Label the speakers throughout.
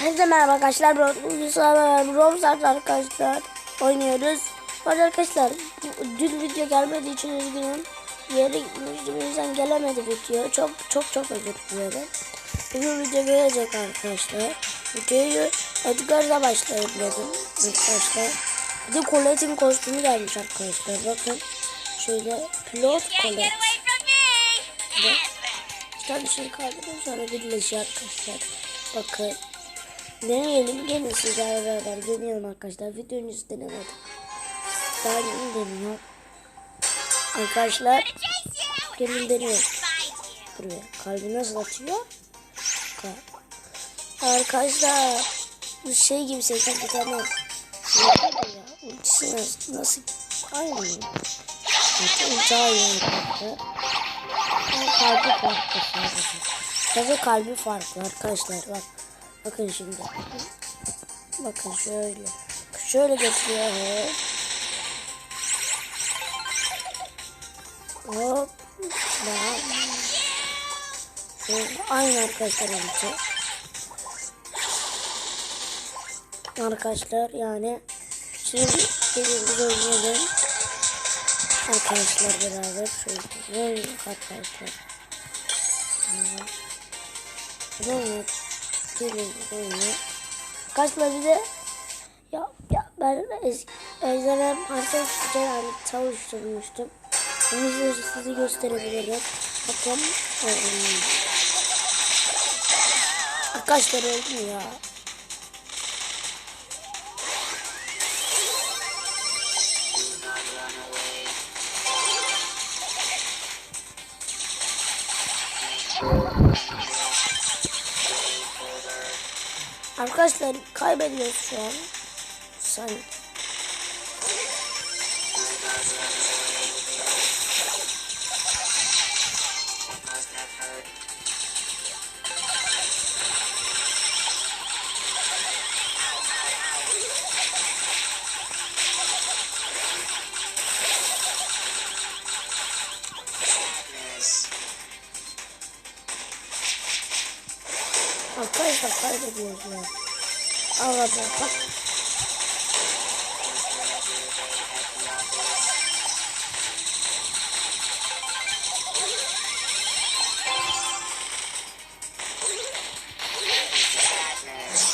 Speaker 1: Herkese merhaba arkadaşlar. Roblox arkadaşlar oynuyoruz. Bu arkadaşlar dün video gelmediği için üzgünüm. Yere gitmiştim. O yüzden gelemedi video. Çok çok çok özür dilerim. Bugün video gelecek arkadaşlar. Videoyu Edgar'da başlayayım dedim arkadaşlar. Bir de Colette'in kostümü gelmiş arkadaşlar. Bakın şöyle pilot Colette. İşte bir şey kaldırdım sonra birleşiyor arkadaşlar. Bakın. Deneyelim. Gelin sizlerle beraber deneyelim arkadaşlar. Videonun üstü denemedim. Daha yeni deniyor. Arkadaşlar gelin deniyor. Buraya. Kalbi nasıl atıyor? Arkadaşlar bu şey gibi seçen bir tane? Ultisi nasıl, nasıl aynı arkadaşlar. Ama kalbi farklı. Sadece kalbi farklı arkadaşlar bak. Bakın şimdi. Bakın şöyle. Şöyle getiriyor. Hop. Bak. Şöyle aynı arkadaşlar ulti. Arkadaşlar yani şimdi bir oynayalım. Arkadaşlar beraber şöyle arkadaşlar. Oynayalım. Bir oynayalım. Arkadaşlar bir de ya, ya ben Ejderha Parça yani çalıştırmıştım. Bunu size gösterebilirim. Bakın. oynayalım. Arkadaşlar öldüm ya. Arkadaşlar kaybediyoruz şu an. Sanki. Arkadaşlar kaybediyoruz ya. Allah bak.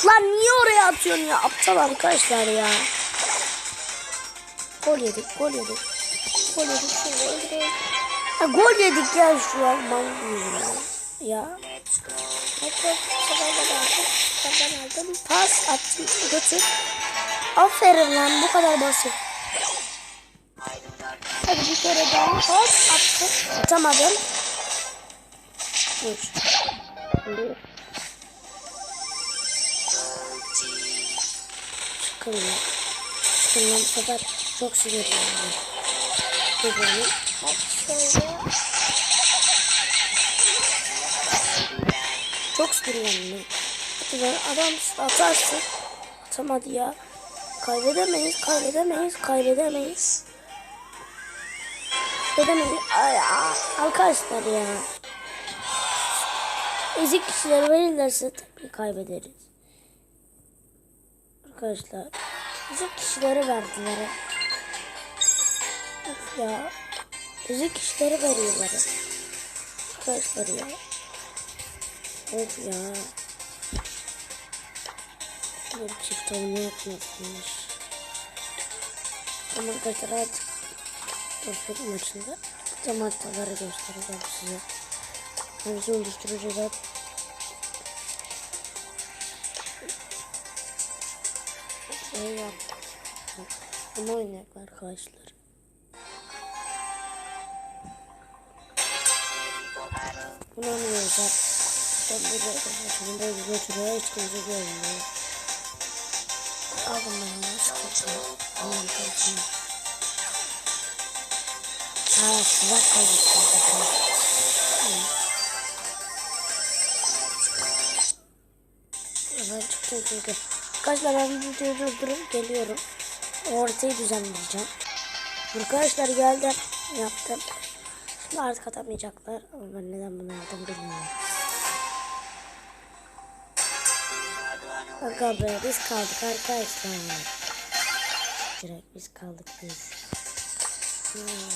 Speaker 1: Lan niye oraya atıyorsun ya? Aptal arkadaşlar ya. Gol yedik, gol yedik. Gol yedik, gol yedik. Ha, gol yedik ya şu an. Ben yüzünden. Ya. Ben aldım. Pas attım. Götür. Aferin lan bu kadar basit. Hadi bir kere daha pas attım. Atamadım. Dur. Dur. Çıkın ya. Çıkın sefer çok sinirlendim. Dur beni. Bak şöyle. Lan adam atarsın. Atamadı ya. Kaybedemeyiz, kaybedemeyiz, kaybedemeyiz. Kaybedemeyiz. Ay, aa, arkadaşlar ya. Ezik kişiler verirlerse tabii kaybederiz. Arkadaşlar. Ezik kişileri verdiler. Of ya. Ezik kişileri veriyorlar. Arkadaşlar ya. Of ya. Bir çift olma yapmasınlar. Ama arkadaşlar artık Perfect maçında tüm hataları göstereceğim size. Hangisi oluşturacağız Şey yaptık. Bunu oynayacak arkadaşlar. Bunu oynayacak. Ben burada arkadaşımın da götürüyor. Hiç kimse görmüyor. Al bunları. Sıkıntı. Aman kaçın. Aa silah kaybettim. Ben çıktım çünkü. Arkadaşlar ben videoyu durdurup geliyorum. Ortayı düzenleyeceğim. Arkadaşlar geldim. Yaptım. Şimdi artık atamayacaklar. Ama ben neden bunu aldım bilmiyorum. Aga be biz kaldık arkadaşlar. Direkt biz kaldık biz. Hmm.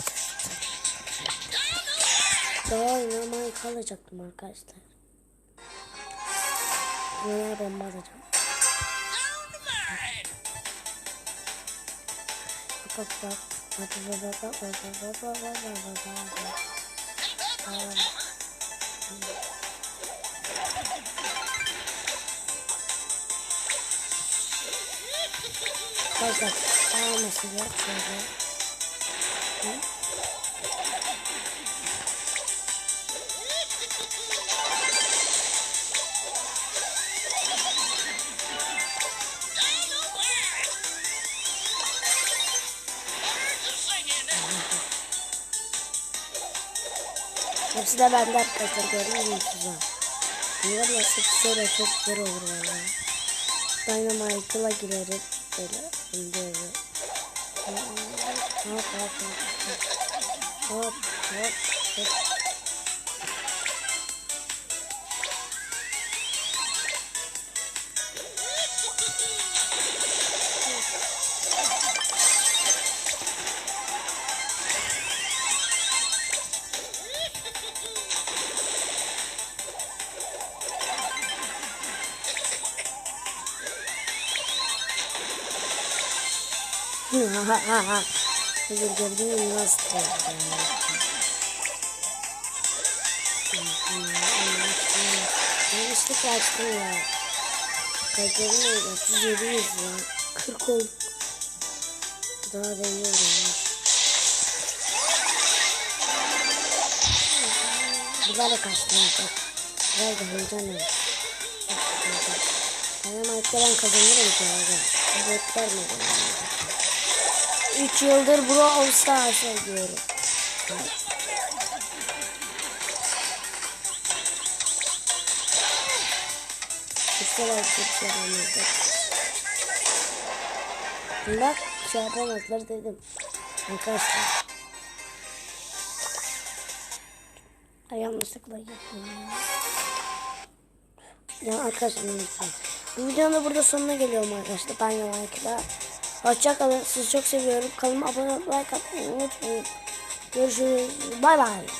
Speaker 1: Daha oynamaya kalacaktım arkadaşlar. Buraya bomba atacağım. Bak bak bak. Bak bak bak bak bak bak bak bak bak bak bak. Bak. Aa mesela şöyle. Hepsi de bende arkadaşlar gördünüz mü size? Bunlar nasıl şöyle çok olur valla. Dynamite'la girerim böyle indiririm. Hop hop hop hop. Hop hop Hazır gördüğünü nasıl Yanlışlık açtım ya. Kaçırmayın 37 yüz ya. 40 ol. Daha da iyi olur. Burada da kaçtım artık. Biraz da heyecan var. Dynamite'de ben kazanırım ki abi. Botlar mı kazanırım? 3 yıldır Brawl Stars'a diyorum. Güzel yaramazlar. Bak şey yapamazlar dedim. Arkadaşlar. Ay yanlışlıkla yaptım ya. Arkadaşlar. Bu videonun da burada sonuna geliyorum arkadaşlar. Ben Yalankiler. Hoşçakalın. Sizi çok seviyorum. Kanalıma abone olmayı, like atmayı unutmayın. Görüşürüz. Bay bay.